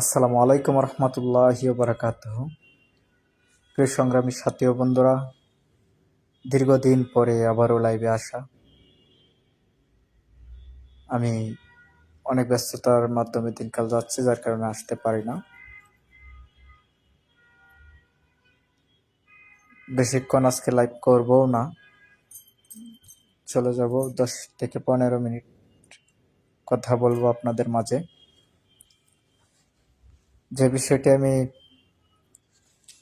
আসসালামু আলাইকুম রহমতুল্লাহ বারাকাত প্রিয় সংগ্রামী সাথী ও বন্ধুরা, দীর্ঘদিন পরে আবারও লাইভে আসা। আমি অনেক ব্যস্ততার মাধ্যমে দিনকাল যাচ্ছে, যার কারণে আসতে পারি না। বেশিক্ষণ আজকে লাইভ করব না। চলে যাব দশ থেকে পনেরো মিনিট কথা বলব আপনাদের মাঝে। যে বিষয়টি আমি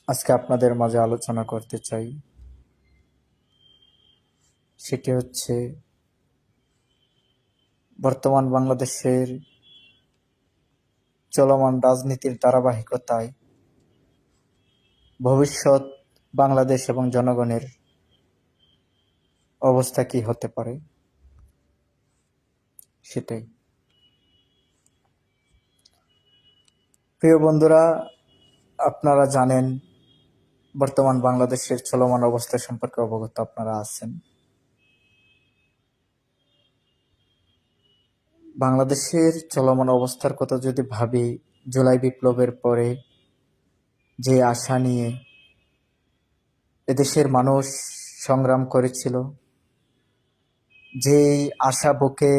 আজকে আপনাদের মাঝে আলোচনা করতে চাই, সেটি হচ্ছে বর্তমান বাংলাদেশের চলমান রাজনীতির ধারাবাহিকতায় ভবিষ্যৎ বাংলাদেশ এবং জনগণের অবস্থা কি হতে পারে? সেটাই। প্রিয় বন্ধুরা, আপনারা জানেন বর্তমান বাংলাদেশের চলমান অবস্থা সম্পর্কে অবগত আপনারা আছেন। বাংলাদেশের চলমান অবস্থার কথা যদি ভাবি, জুলাই বিপ্লবের পরে যে আশা নিয়ে এদেশের মানুষ সংগ্রাম করেছিল, যেই আশা বুকে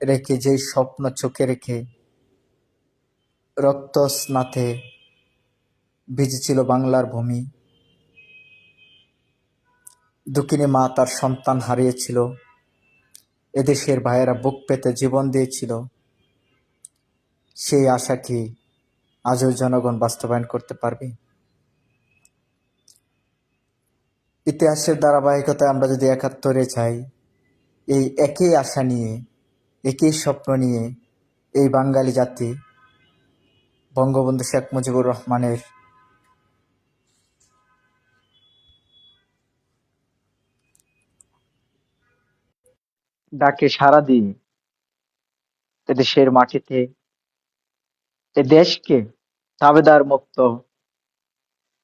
রেখে, যেই স্বপ্ন চোখে রেখে রক্ত স্নাতে ভিজেছিল বাংলার ভূমি। দুঃখিনী মা তার সন্তান হারিয়েছিল। এদেশের ভাইয়েরা বুক পেতে জীবন দিয়েছিল। সেই আশা কি আজও জনগণ বাস্তবায়ন করতে পারবে? ইতিহাসের ধারাবাহিকতায় আমরা যদি একাত্তরে চাই এই একই আশা নিয়ে, একই স্বপ্ন নিয়ে এই বাঙালি জাতি বঙ্গবন্ধু শেখ মুজিবুর রহমানের ডাকে সাড়া দিয়ে এদেশের মাটিতে দেশকে দাবেদার মুক্ত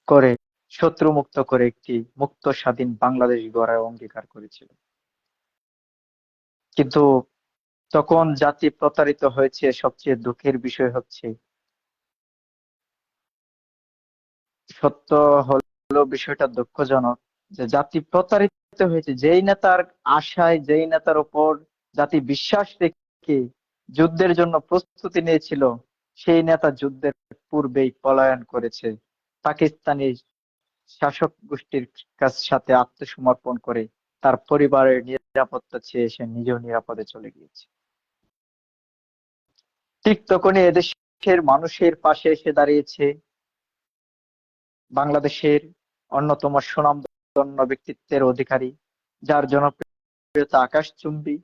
করে শত্রু মুক্ত করে একটি মুক্ত স্বাধীন বাংলাদেশ গড়ার অঙ্গীকার করেছিল। কিন্তু তখন জাতি প্রতারিত হয়েছে, সবচেয়ে দুঃখের বিষয় হচ্ছে সত্য হলো বিষয়টা দুঃখজনক যে জাতি প্রতারিত হয়েছে, যেই নেতার আশায়, যেই নেতার উপর জাতি বিশ্বাস রেখে যুদ্ধের জন্য প্রস্তুতি নিয়েছিল, সেই নেতা যুদ্ধের পূর্বেই পলায়ন করেছে। পাকিস্তানি শাসক গোষ্ঠীর সাথে আত্মসমর্পণ করে তার পরিবারের নিরাপত্তা চেয়ে সে নিজেও নিরাপদে চলে গিয়েছে। ঠিক তখনই এদেশের মানুষের পাশে এসে দাঁড়িয়েছে বাংলাদেশের অন্যতম সুনামধন্য ব্যক্তিত্বের অধিকারী, যার জনপ্রিয়তা আকাশচুম্বী,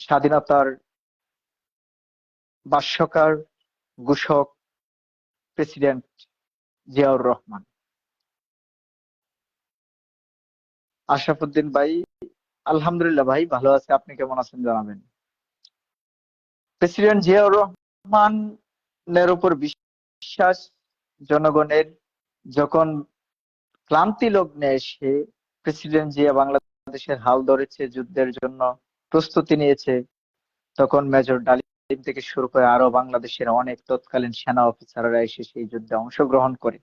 স্বাধীনতার ভাষ্যকার ঘোষক প্রেসিডেন্ট জিয়াউর রহমান। আশরাফুদ্দিন ভাই, আলহামদুলিল্লাহ ভাই, ভালো আছে। আপনি কেমন আছেন জানাবেন? প্রেসিডেন্ট জিয়াউর রহমানের উপর বিশ্বাস জনগণের যখন ক্লান্তি লগ্নে এসে প্রেসিডেন্ট জিয়া বাংলাদেশের হাল ধরেছে, যুদ্ধের জন্য প্রস্তুতি নিয়েছে, তখন মেজর ডালিম থেকে শুরু করে আরও বাংলাদেশের অনেক তৎকালীন সেনা অফিসাররা এসে সেই যুদ্ধে অংশগ্রহণ করে,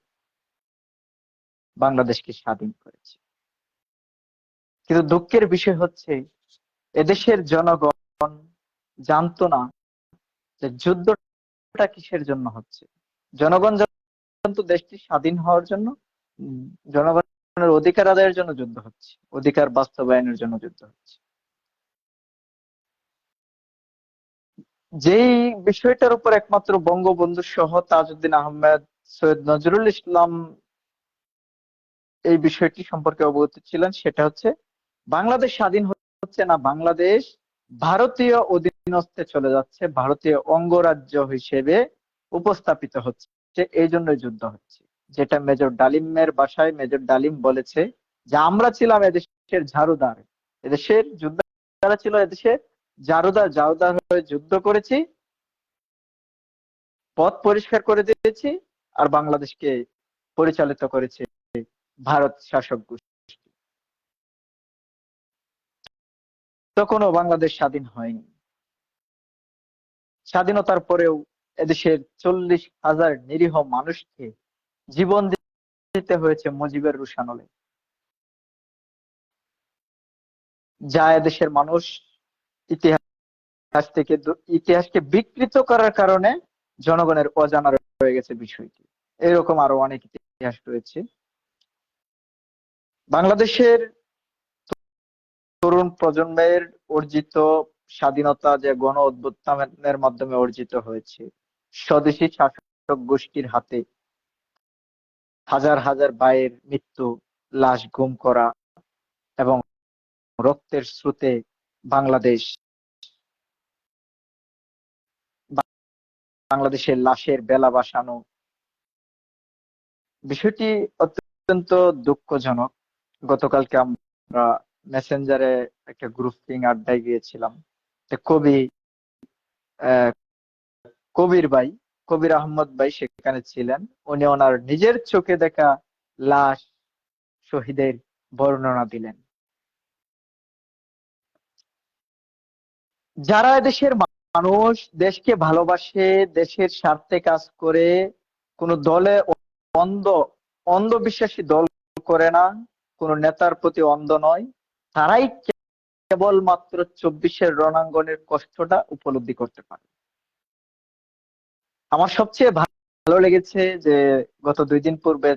বাংলাদেশকে স্বাধীন করেছে। কিন্তু দুঃখের বিষয় হচ্ছে, এদেশের জনগণ জানতো না যে যুদ্ধটা কিসের জন্য হচ্ছে? জনগণ জানতো দেশটি স্বাধীন হওয়ার জন্য জনগণের অধিকার আদায়ের জন্য যুদ্ধ হচ্ছে। অধিকার বাস্তবায়নের জন্য যুদ্ধ হচ্ছে। যেই বিষয়টার উপর একমাত্র বঙ্গবন্ধু সহ তাজউদ্দিন আহমেদ, সৈয়দ নজরুল ইসলাম এই বিষয়টি সম্পর্কে অবগত ছিলেন, সেটা হচ্ছে বাংলাদেশ স্বাধীন হচ্ছে না বাংলাদেশ, ভারতীয় অধীনস্থে চলে যাচ্ছে, ভারতীয় অঙ্গরাজ্য হিসেবে উপস্থাপিত হচ্ছে। এই জন্য যুদ্ধ হচ্ছে। যেটা মেজর ডালিমের বাসায় মেজর ডালিম বলেছে যে, আমরা ছিলাম এদেশের ঝাড়ুদার। এদেশের যুদ্ধ ছিল এদেশের জারুদার জারুদার হয়ে যুদ্ধ করেছি, পথ পরিষ্কার করে দিয়েছি আর বাংলাদেশকে পরিচালিত করেছে ভারত শাসক গোষ্ঠী। তখনও বাংলাদেশ স্বাধীন হয়নি। স্বাধীনতার পরেও এদেশের চল্লিশ হাজার নিরীহ মানুষকে জীবন দিতে হয়েছে মুজিবের রুশানলে। যা এদেশের মানুষ ইতিহাস থেকে ইতিহাসকে বিকৃত করার কারণে জনগণের অজানা রয়ে গেছে বিষয়টি। এরকম আরও অনেক ইতিহাস রয়েছে। বাংলাদেশের তরুণ প্রজন্মের অর্জিত স্বাধীনতা যে গণ অভ্যুত্থানের মাধ্যমে অর্জিত হয়েছে, স্বদেশী শাসক গোষ্ঠীর হাতে হাজার হাজার ভাইয়ের মৃত্যু, লাশ, গুম করা এবং রক্তের স্রোতে বাংলাদেশ বাংলাদেশের লাশের বেলা বাসানো। বিষয়টি অত্যন্ত দুঃখজনক। গতকালকে আমরা মেসেঞ্জারে একটা গ্রুপিং আড্ডায় গিয়েছিলাম। কবি কবির ভাই, কবির আহমদ ভাই সেখানে ছিলেন। উনি ওনার নিজের চোখে দেখা লাশ শহীদের বর্ণনা দিলেন। যারা দেশের মানুষ, দেশকে ভালোবাসে, দেশের স্বার্থে কাজ করে, কোন দলে অন্ধ, অন্ধবিশ্বাসী দল করে না, কোন নেতার প্রতি অন্ধ নয়, তারাই কেবলমাত্র চব্বিশের রণাঙ্গনের কষ্টটা উপলব্ধি করতে পারে। আমার সবচেয়ে ভালো লেগেছে যে গত দুই দিন পূর্বে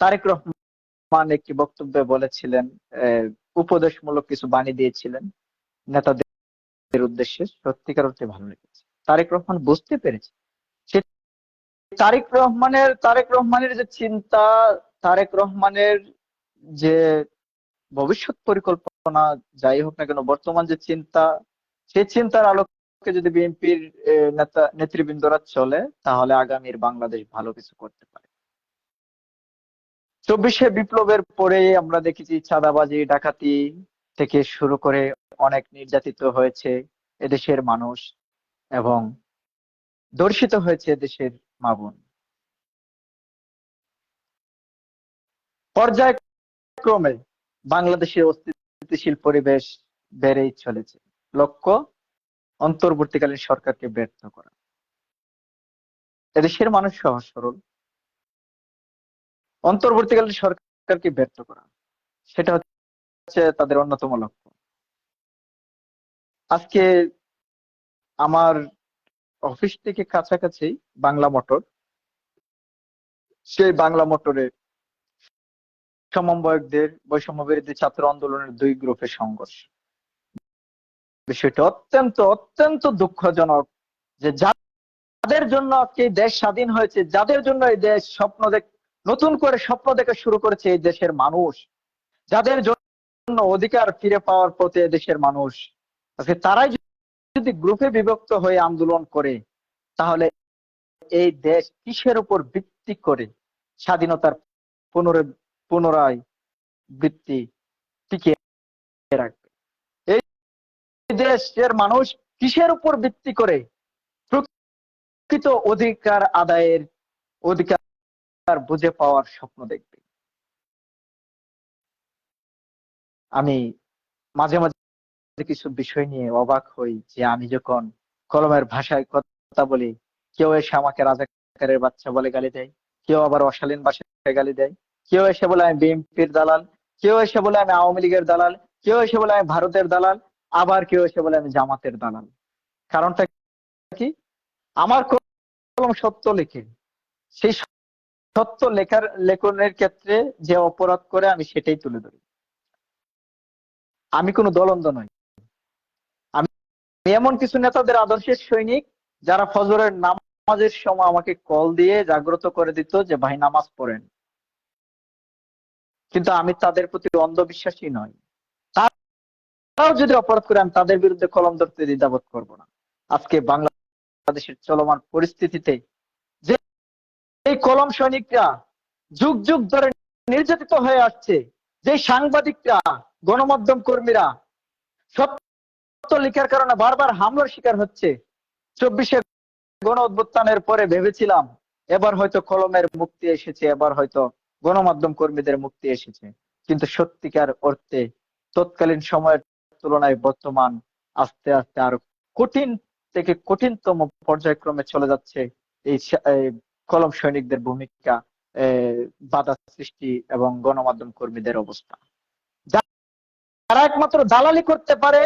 তারেক রহমান একটি বক্তব্যে বলেছিলেন উপদেশমূলক কিছু বাণী দিয়েছিলেন নেতাদের উদ্দেশ্যে। সত্যিকার অর্থে ভালো লেগেছে। তারেক রহমান বুঝতে পেরেছে। তারেক রহমানের তারেক রহমানের যে চিন্তা, তারেক রহমানের যে ভবিষ্যৎ পরিকল্পনা যাই হোক না কেন, বর্তমান যে চিন্তা, সেই চিন্তার আলোকে যদি বিএনপির নেতা, নেতৃবৃন্দরা চলে, তাহলে আগামীর বাংলাদেশ ভালো কিছু করতে পারে। চব্বিশে বিপ্লবের পরে আমরা দেখেছি চাঁদাবাজি, ডাকাতি থেকে শুরু করে অনেক নির্যাতিত হয়েছে এদেশের মানুষ এবং দর্শিত হয়েছে দেশের মা বোন। পর্যায়ক্রমে বাংলাদেশের অস্তিত্বশীল পরিবেশ বেড়েই চলেছে। লক্ষ্য, অন্তর্বর্তীকালীন সরকারকে ব্যর্থ করা। এদেশের মানুষ সহজ সরল। অন্তর্বর্তীকালীন সরকারকে ব্যর্থ করা। সেটা হচ্ছে তাদের অন্যতম লক্ষ্য। আজকে আমার অফিস থেকে কাছাকাছি বাংলা মোটর, সেই বাংলা মোটরে সমন্বয়কদের বৈষম্য বিরোধী ছাত্র আন্দোলনের দুই গ্রুপের সংঘর্ষ। বিষয়টি অত্যন্ত অত্যন্ত দুঃখজনক যে যাদের জন্য আজকে দেশ স্বাধীন হয়েছে, যাদের জন্য এই দেশ স্বপ্ন দেখ, নতুন করে স্বপ্ন দেখা শুরু করেছে এই দেশের মানুষ, যাদের জন্য অধিকার ফিরে পাওয়ার পথে দেশের মানুষ তারাই যদি গ্রুপে বিভক্ত হয়ে আন্দোলন করে, তাহলে এই দেশ কিসের উপর ভিত্তি করে স্বাধীনতার পুনরায় পুনরায় বৃত্তি টিকিয়ে রাখবে। এই দেশের মানুষ কিসের উপর ভিত্তি করে? প্রকৃত অধিকার আদায়ের অধিকার বুঝে পাওয়ার স্বপ্ন দেখবে। আমি মাঝে মাঝে কিছু বিষয় নিয়ে অবাক হই যে আমি যখন কলমের ভাষায় কথা বলি, কেউ এসে আমাকে রাজাকারের বাচ্চা বলে গালি দেয়, কেউ আবার অশালীন ভাষায় গালি দেয়। কেউ এসে বলে আমি বিএনপির দালাল, কেউ এসে বলে আমি আওয়ামী লীগের দালাল, কেউ এসে বলে আমি ভারতের দালাল, আবার কেউ এসে বলে আমি জামাতের দালাল। কারণটা কি? আমার কলম সত্য লেখে। সেই সত্য লেখার লেখনের ক্ষেত্রে যে অপরাধ করে আমি সেটাই তুলে ধরি। আমি কোনো দলন্দ নই। আমি এমন কিছু নেতাদের আদর্শের সৈনিক যারা ফজরের নামাজের সময় আমাকে কল দিয়ে জাগ্রত করে দিত যে, ভাই, নামাজ পড়েন। কিন্তু আমি তাদের প্রতি অন্ধবিশ্বাসী নই। তারাও যদি অপরাধ করে, আমি তাদের বিরুদ্ধে কলম ধরতে দ্বিধাবোধ করব না। আজকে বাংলাদেশের চলমান পরিস্থিতিতে যে এই কলম সৈনিকরা যুগ যুগ ধরে নির্যাতিত হয়ে আসছে, যে সাংবাদিকরা, গণমাধ্যম কর্মীরা সত্য লিখার কারণে বারবার হামলার শিকার হচ্ছে, চব্বিশে গণ অভ্যুত্থানের পরে ভেবেছিলাম, এবার হয়তো কলমের মুক্তি এসেছে, এবার হয়তো গণমাধ্যম কর্মীদের মুক্তি এসেছে। কিন্তু সত্যিকার অর্থে তৎকালীন সময়ের তুলনায় বর্তমান আস্তে আস্তে আরও কঠিন থেকে কঠিনতম পর্যায়ক্রমে চলে যাচ্ছে এই কলম সৈনিকদের ভূমিকা বাধা সৃষ্টি এবং গণমাধ্যম কর্মীদের অবস্থা। যারা একমাত্র দালালি করতে পারে,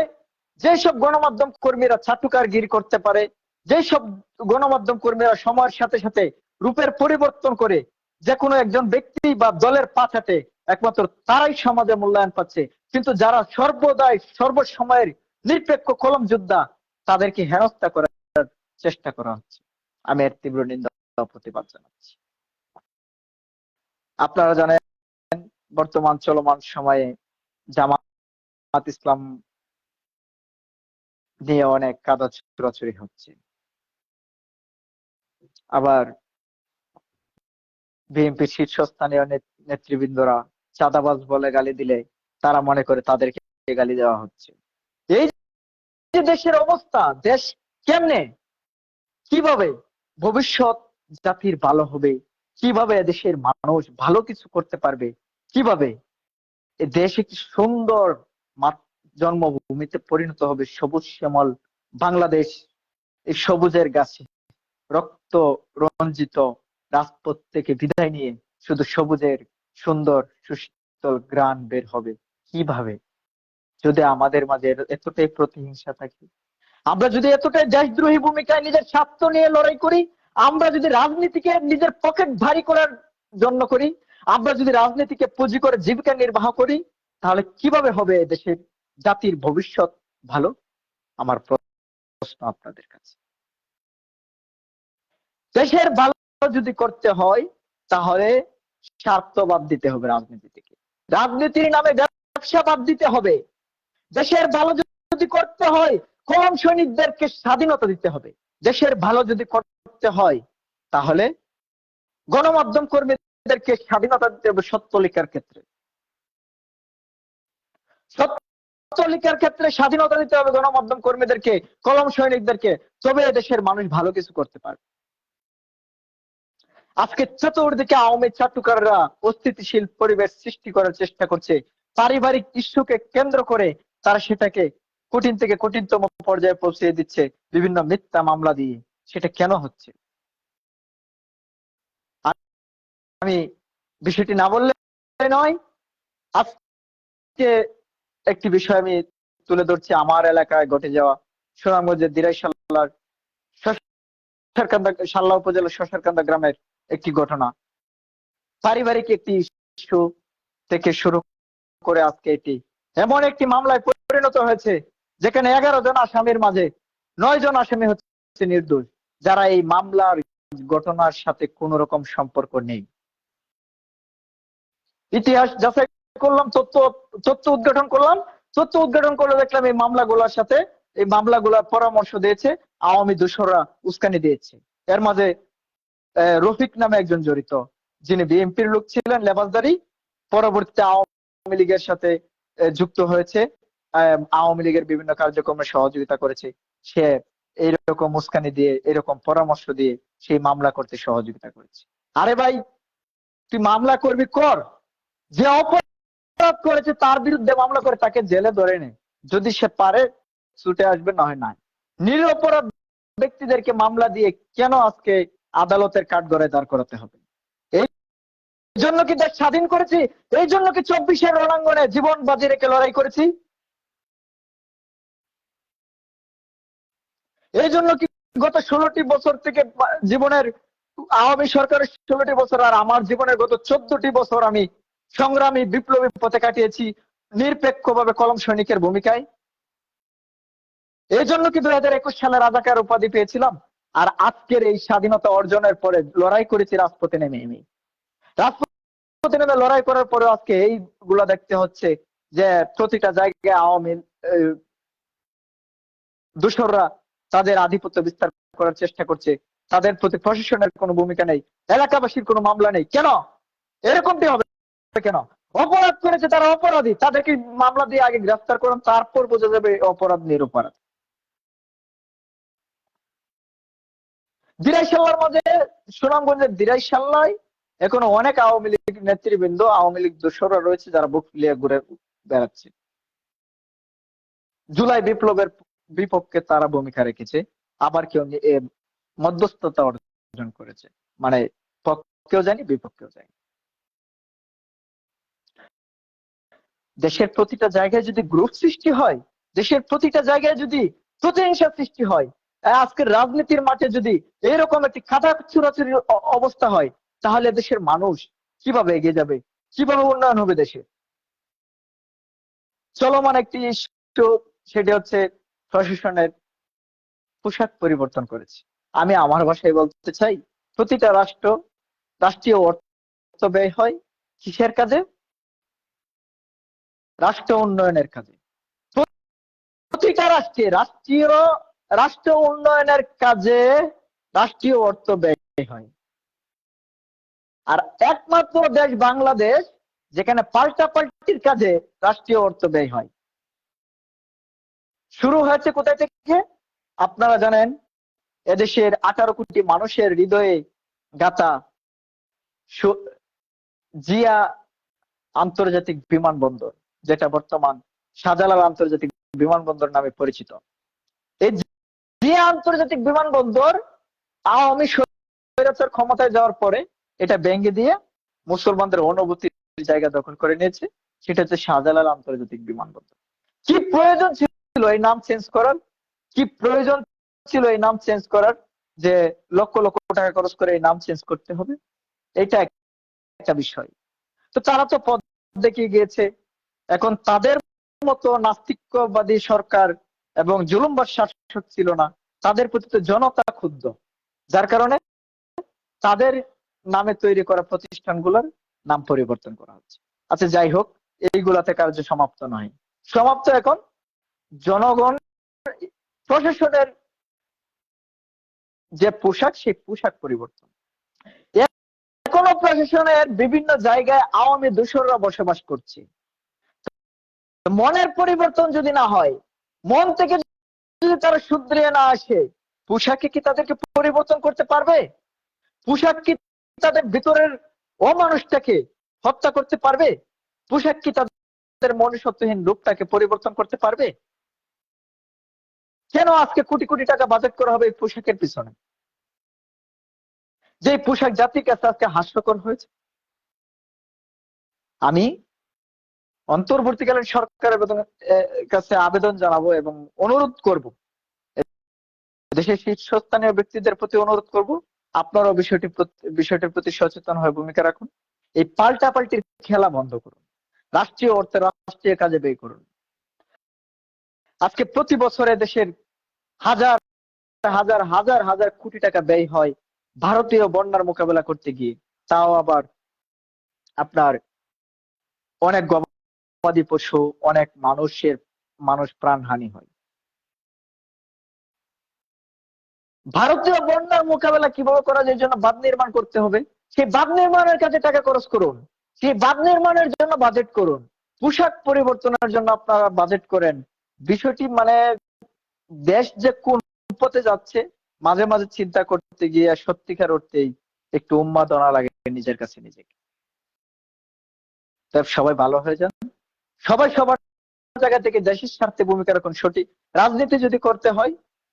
যেসব গণমাধ্যম কর্মীরা ছাটুকার গির করতে পারে, যেসব গণমাধ্যম কর্মীরা সময়ের সাথে সাথে রূপের পরিবর্তন করে যে কোনো একজন ব্যক্তি বা দলের পাছাতে একমাত্র তারাই সমাজে মূল্যায়ন পাচ্ছে। কিন্তু যারা সর্বদাই সর্বসময়ের নিরপেক্ষ কলম যোদ্ধা, তাদেরকে হেনস্থা করার চেষ্টা করা হচ্ছে। আমি এর তীব্র নিন্দা প্রতিবাদ জানাচ্ছি। আপনারা জানেন, বর্তমান চলমান সময়ে জামাত ইসলাম নিয়ে অনেক কাদা চুরাচুরি হচ্ছে। আবার বিএনপির শীর্ষস্থানীয় নেতৃবৃন্দরা চাঁদাবাজ বলে গালি দিলে তারা মনে করে তাদেরকে গালি দেওয়া হচ্ছে। এই দেশের অবস্থা, দেশ কেমনে? কীভাবে ভবিষ্যৎ জাতির ভালো হবে? কীভাবে দেশের মানুষ ভালো কিছু করতে পারবে? কীভাবে দেশ একটি সুন্দর জন্মভূমিতে পরিণত হবে সবুজ শ্যামল বাংলাদেশ? এই সবুজের গাছে রক্ত রঞ্জিত রাজপথ থেকে বিদায় নিয়ে শুধু সবুজের সুন্দর সুশীতল গ্রান বের হবে। কীভাবে? যদি আমাদের মাঝে এতটাই প্রতিহিংসা থাকে। আমরা যদি এতটাই দেশদ্রোহী ভূমিকায় নিজের স্বার্থ নিয়ে লড়াই করি, আমরা যদি রাজনীতিকে নিজের পকেট ভারী করার জন্য করি, আমরা যদি রাজনীতিকে পুঁজি করে জীবিকা নির্বাহ করি, তাহলে কীভাবে হবে দেশের জাতির ভবিষ্যৎ ভালো? আমার প্রশ্ন আপনাদের কাছে। দেশের ভালো যদি করতে হয়, তাহলে স্বার্থ বাদ দিতে হবে রাজনীতি থেকে রাজনীতির নামে ব্যবসা বাদ দিতে হবে। দেশের ভালো যদি করতে হয়, কম সৈনিকদেরকে স্বাধীনতা দিতে হবে। দেশের ভালো যদি করতে হয়, তাহলে গণমাধ্যম কর্মীদেরকে স্বাধীনতা দিতে হবে সত্য লেখার ক্ষেত্রে। সত্য লেখার ক্ষেত্রে স্বাধীনতা দিতে হবে গণমাধ্যম কর্মীদেরকে, কলম সৈনিকদেরকে। তবে দেশের মানুষ ভালো কিছু করতে পারবে। আজকে চতুর্দিকে আওয়ামী চাটুকাররা অস্থিতিশীল পরিবেশ সৃষ্টি করার চেষ্টা করছে। পারিবারিক ইস্যুকে কেন্দ্র করে তারা সেটাকে কঠিন থেকে কঠিনতম পর্যায়ে পৌঁছে দিচ্ছে বিভিন্ন মিথ্যা মামলা দিয়ে। সেটা কেন হচ্ছে? আমি বিষয়টি না বললে নয়। আজকে একটি বিষয় আমি তুলে ধরছি। আমার এলাকায় ঘটে যাওয়া সুনামগঞ্জের দিরাই সাল্লার সাল্লা উপজেলার শশারকান্দা গ্রামের একটি ঘটনা। পারিবারিক একটি ইস্যু থেকে শুরু করে আজকে এটি। এমন একটি মামলায় পরিণত হয়েছে, যেখানে এগারো জন আসামির মাঝে নয় জন আসামি হচ্ছে নির্দোষ, যারা এই মামলার ঘটনার সাথে কোন রকম সম্পর্ক নেই। ইতিহাস যাচাই করলাম, তথ্য তথ্য উদ্ঘাটন করলাম। তথ্য উদ্ঘাটন করে দেখলাম এই মামলাগুলোর সাথে, এই মামলাগুলোর পরামর্শ দিয়েছে, আওয়ামী দোসররা উস্কানি দিয়েছে। এর মাঝে রফিক নামে একজন জড়িত, যিনি বিএনপির লোক ছিলেন লেবাসদারি পরবর্তীতে আওয়ামী লীগের সাথে যুক্ত হয়েছে। আওয়ামী লীগের বিভিন্ন কার্যক্রমে সহযোগিতা করেছে। সে এইরকম উস্কানি দিয়ে, এরকম পরামর্শ দিয়ে সেই মামলা করতে সহযোগিতা করেছে। আরে ভাই, তুই মামলা করবি কর। যে অপরাধ করেছে তার বিরুদ্ধে মামলা করে তাকে জেলে ধরে নে। যদি সে পারে, ছুটে আসবে, না হয় না নিরপরাধ ব্যক্তিদেরকে মামলা দিয়ে কেন আজকে আদালতের কাঠগড়ায় দাঁড় করাতে হবে। এই জন্য কি দেশ স্বাধীন করেছি? এই জন্য কি চব্বিশের রণাঙ্গনে জীবন বাজি রেখে লড়াই করেছি? এই জন্য কি গত ষোলোটি বছর থেকে জীবনের আওয়ামী সরকারের ষোলোটি বছর আর আমার জীবনের গত চোদ্দটি বছর আমি সংগ্রামী বিপ্লবী পথে কাটিয়েছি নিরপেক্ষভাবে কলম সৈনিকের ভূমিকায়। এই জন্য কি দুই হাজার একুশ সালে রাজাকার উপাধি পেয়েছিলাম? আর আজকের এই স্বাধীনতা অর্জনের পরে লড়াই করেছি রাজপথে নেমে আমি রাজপথে নেমে লড়াই করার পরে আজকে এইগুলা দেখতে হচ্ছে যে প্রতিটা জায়গায় আওয়ামী দূষররা তাদের আধিপত্য বিস্তার করার চেষ্টা করছে। তাদের প্রতি প্রশাসনের কোনো ভূমিকা নেই। এলাকাবাসীর কোনো মামলা নেই। কেন? এরকমটি হবে কেন? অপরাধ করেছে তারা অপরাধী। তাদেরকে মামলা দিয়ে আগে গ্রেফতার করুন, তারপর বোঝা যাবে অপরাধ নিরপরাধ। দিরাইশাল্লার মাঝে সুনামগঞ্জের দিরাইশাল্লায় এখনও অনেক আওয়ামী লীগ নেতৃবৃন্দ, আওয়ামী লীগ দোসররা রয়েছে যারা বুক ফুলিয়ে ঘুরে বেড়াচ্ছে। জুলাই বিপ্লবের বিপক্ষে তারা ভূমিকা রেখেছে, আবার কেউ মধ্যস্থতা অর্জন করেছে। মানে পক্ষেও যায়নি, বিপক্ষেও যায়নি। দেশের প্রতিটা জায়গায় যদি গ্রুপ সৃষ্টি হয়, দেশের প্রতিটা জায়গায় যদি প্রতিহিংসা সৃষ্টি হয় আজকের রাজনীতির মাঠে যদি এরকম একটি খাতা চুরাচুরির অবস্থা হয়, তাহলে দেশের মানুষ কীভাবে এগিয়ে যাবে? কীভাবে উন্নয়ন হবে দেশে? চলমান একটি সেটি হচ্ছে প্রশাসনের পোশাক পরিবর্তন করেছে। আমি আমার ভাষায় বলতে চাই, প্রতিটা রাষ্ট্র রাষ্ট্রীয় অর্থ ব্যয় হয় কিসের কাজে? রাষ্ট্র উন্নয়নের কাজে। প্রতিটা রাষ্ট্রে রাষ্ট্রীয় রাষ্ট্র উন্নয়নের কাজে রাষ্ট্রীয় অর্থ ব্যয় হয়। আর একমাত্র দেশ বাংলাদেশ, যেখানে পাল্টাপাল্টির কাজে রাষ্ট্রীয় অর্থ ব্যয় হয়। শুরু হয়েছে কোথায় থেকে? আপনারা জানেন, এদেশের আঠারো কোটি মানুষের হৃদয়ে গাথা জিয়া আন্তর্জাতিক বিমানবন্দর, যেটা বর্তমান শাহজালাল আন্তর্জাতিক বিমানবন্দর নামে পরিচিত। জিয়া আন্তর্জাতিক বিমানবন্দর আওয়ামী স্বৈরাচার ক্ষমতায় যাওয়ার পরে এটা ভেঙে দিয়ে মুসলমানদের অনুভূতির জায়গা দখল করে নিয়েছে, সেটা হচ্ছে শাহজালাল আন্তর্জাতিক বিমানবন্দর। কি প্রয়োজন ছিল এই নাম চেঞ্জ করার? কি প্রয়োজন ছিল এই নাম চেঞ্জ করার? যে লক্ষ লক্ষ টাকা খরচ করে এই নাম চেঞ্জ করতে হবে? এটা একটা বিষয়। তো তারা তো পদ দেখিয়ে গিয়েছে। এখন তাদের মতো নাস্তিক্যবাদী সরকার এবং জুলুমবাদ শাসক ছিল না। তাদের প্রতি তো জনতা ক্ষুব্ধ। যার কারণে তাদের নামে তৈরি করা প্রতিষ্ঠানগুলোর নাম পরিবর্তন করা হচ্ছে। আচ্ছা যাই হোক, এইগুলাতে কার্য সমাপ্ত নয়। সমাপ্ত এখন জনগণ, প্রশাসনের যে পোশাক, সেই পোশাক পরিবর্তন। এখনও প্রশাসনের বিভিন্ন জায়গায় আওয়ামী দূষণরা বসবাস করছে। মনের পরিবর্তন যদি না হয়, মন থেকে তারা শুধরিয়ে না আসে, পোশাকে কি তাদেরকে পরিবর্তন করতে পারবে? পোশাক কি তাদের ভিতরের অমানুষটাকে হত্যা করতে পারবে? পোশাক কি তাদের মনুষ্যত্বহীন রূপটাকে পরিবর্তন করতে পারবে? কেন আজকে কোটি কোটি টাকা বাজেট করা হবে এই পোশাকের পিছনে? যে পোশাক জাতির কাছে আজকে হাস্যকর হয়েছে। আমি অন্তর্বর্তীকালীন সরকারের কাছে আবেদন জানাব এবং অনুরোধ করব। দেশের শীর্ষস্থানীয় ব্যক্তিদের প্রতি অনুরোধ করব, আপনারাও বিষয়টি বিষয়টির প্রতি সচেতন হয়ে ভূমিকা রাখুন। এই পাল্টাপাল্টির খেলা বন্ধ করুন। রাষ্ট্রীয় অর্থে রাষ্ট্রীয় কাজে ব্যয় করুন। আজকে প্রতি বছরে দেশের হাজার হাজার হাজার হাজার কোটি টাকা ব্যয় হয় ভারতীয় বন্যার মোকাবেলা করতে গিয়ে। তাও আবার আপনার অনেক গবাদি পশু, অনেক মানুষের, মানুষ প্রাণহানি হয়। ভারতীয় বন্যার মোকাবেলা কীভাবে করা যায় জন্য বাঁধ নির্মাণ করতে হবে? সেই বাঁধ নির্মাণের কাজে টাকা খরচ করুন। সেই বাঁধ নির্মাণের জন্য বাজেট করুন। পোশাক পরিবর্তনের জন্য আপনারা বাজেট করেন। বিষয়টি মানে দেশ যে কোন পথে যাচ্ছে, মাঝে মাঝে চিন্তা করতে গিয়ে সত্যিকার অর্থেই একটু উন্মাদনা লাগে নিজের কাছে নিজেকে। সবাই ভালো হয়ে যান। সবাই সবার জায়গা থেকে দেশের স্বার্থে ভূমিকা রাখুন, সঠিক। রাজনীতি যদি করতে হয়,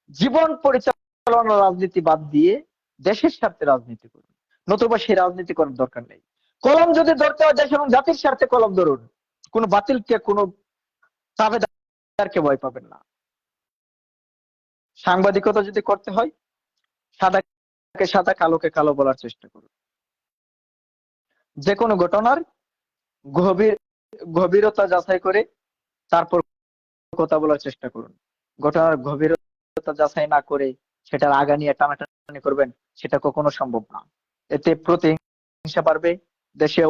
জীবন পরিচালনা রাজনীতি বাদ দিয়ে দেশের স্বার্থে রাজনীতি করুন। নতুবা সেই রাজনীতি করার দরকার নেই। কলম যদি ধরতে হয় দেশ এবং জাতির স্বার্থে কলম ধরুন। কোন বাতিলকে, কোনো তাবেদারকে ভয় পাবেন না। সাংবাদিকতা যদি করতে হয়, সাদাকে সাদা, কালোকে কালো বলার চেষ্টা করুন। যে কোনো ঘটনার গভীর গভীরতা যাচাই করে তারপর কথা বলার চেষ্টা করুন। ঘটনার গভীরতা যাচাই না করে সেটার আগা নিয়ে টানাটানি করবেন, সেটা কখনো সম্ভব না। এতে প্রতিহিংসা বাড়বে, দেশে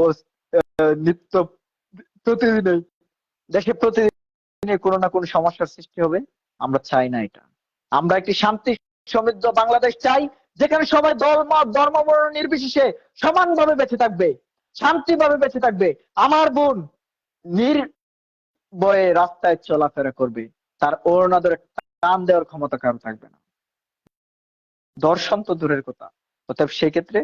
নিত্য প্রতিদিনে, দেশে প্রতিদিনে কোনো না কোনো সমস্যার সৃষ্টি হবে। আমরা চাই না এটা। আমরা একটি শান্তি সমৃদ্ধ বাংলাদেশ চাই, যেখানে সবাই ধর্ম ধর্ম, বর্ণ নির্বিশেষে সমানভাবে বেঁচে থাকবে, শান্তিভাবে বেঁচে থাকবে। আমার বোন নির বয়ে রাস্তায় চলাফেরা করবে, তার ওড়না টান দেওয়ার ক্ষমতা কারও থাকবে না। দর্শন তো দূরের কথা, অতএব সেক্ষেত্রে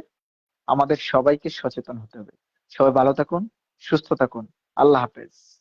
আমাদের সবাইকে সচেতন হতে হবে। সবাই ভালো থাকুন, সুস্থ থাকুন। আল্লাহ হাফেজ।